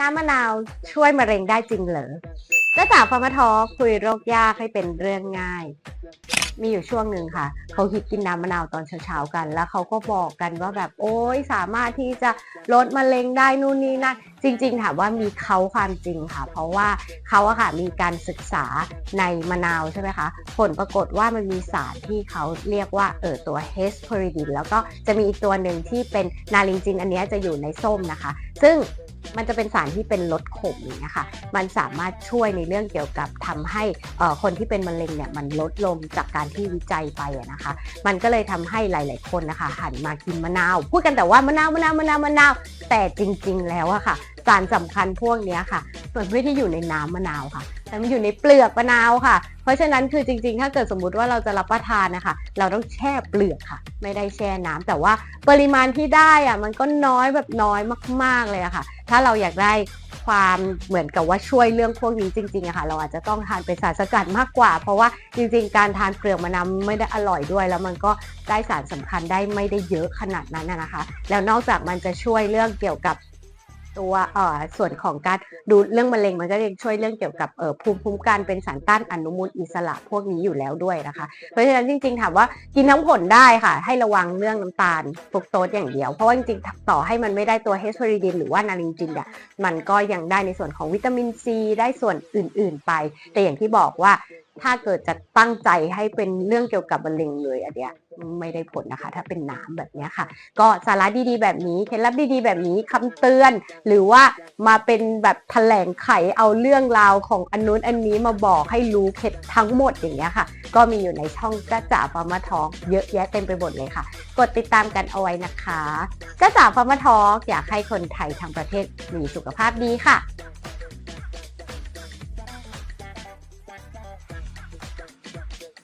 น้ำมะนาวช่วยมะเร็งได้จริงเหรอจ้าจ๋าฟาร์มาทอคุยโรคยากให้เป็นเรื่องง่าย มีอยู่ช่วงหนึ่งค่ะ เขาฮิตกินน้ำมะนาวตอนเช้าๆกัน แล้วเขาก็บอกกันว่าแบบโอ้ยสามารถที่จะลดมะเร็งได้นู่นนี่นั่นจริง ๆ ถามว่ามีเขาความจริงค่ะ เพราะว่าเขาอะค่ะมีการศึกษาในมะนาวใช่ไหมคะ ผลปรากฏว่ามันมีสารที่เขาเรียกว่าเออตัวเฮสเพอริดินแล้วก็จะมีอีกตัวหนึ่งที่เป็นนาลิงจินอันนี้จะอยู่ในส้มนะคะ ซึ่ง มันจะเป็นสารที่เป็นลดขมอย่างเงี้ยค่ะ มันสามารถช่วยในเรื่องเกี่ยวกับทำให้คนที่เป็นมะเร็งเนี่ยมันลดลงจากการที่วิจัยไปนะคะ มันก็เลยทำให้หลาย ๆ คนนะคะหันมากินมะนาว พูดกันแต่ว่ามะนาวมะนาวมะนาวมะนาว แต่จริง ๆ แล้วอะค่ะ สารสำคัญพวกนี้ค่ะมันไม่ได้อยู่ในน้ำมะนาวค่ะ แต่มันอยู่ในเปลือกมะนาวค่ะ เพราะฉะนั้นคือจริงๆ ถ้าเกิดสมมุติว่าเราจะรับประทานนะคะ เราต้องแช่เปลือกค่ะ ไม่ได้แช่น้ำแต่ว่าปริมาณที่ได้อะมันก็น้อยแบบน้อยมากๆเลยอะค่ะ ถ้าเราอยากได้ความเหมือนกับว่าช่วยเรื่องพวกนี้จริงๆอะค่ะ เราอาจจะต้องทานเป็นสารสกัดมากกว่า เพราะว่าจริงๆ การทานเปลือกมะนาวไม่ได้อร่อยด้วย แล้วมันก็ได้สารสำคัญได้ไม่ได้เยอะขนาดนั้นนะคะ แล้วนอกจากมันจะช่วยเรื่องเกี่ยวกับ ตัวเอ่อส่วนของการดูเรื่องมะเร็งมันก็ยังช่วยเรื่องเกี่ยวกับเอ่อภูมิคุ้มกันเป็นสารต้านอนุมูลอิสระพวกนี้อยู่แล้วด้วยนะคะ เพราะฉะนั้นจริงๆถามว่ากินทั้งผลได้ค่ะ ให้ระวังเรื่องน้ำตาลฟรุกโตสอย่างเดียว เพราะว่าจริงๆต่อให้มันไม่ได้ตัวเฮสเปอริดินหรือว่านาลิงจินเนี่ยมันก็ยังได้ในส่วนของวิตามินซีได้ส่วนอื่น ๆ ไป แต่อย่างที่บอกว่า ถ้าเกิดจะตั้งใจให้เป็นเรื่องเกี่ยวกับมะเร็งเลยอันเนี้ยไม่ได้ผลนะคะ ถ้าเป็นน้ำแบบนี้ค่ะ ก็สาระดีๆ แบบนี้เคล็ดลับดีๆ แบบนี้คำเตือน หรือว่ามาเป็นแบบแถลงไขเอาเรื่องราวของอันนู้นอันนี้มาบอกให้รู้เคล็ดทั้งหมดอย่างเงี้ยค่ะ ก็มีอยู่ในช่องจ้าจ๋าฟาร์มาทอกเยอะแยะเต็มไปหมดเลยค่ะ กดติดตามกันเอาไว้นะคะจ้าจ๋าฟาร์มาทอกอยากให้คนไทยทั้งประเทศมีสุขภาพดีค่ะ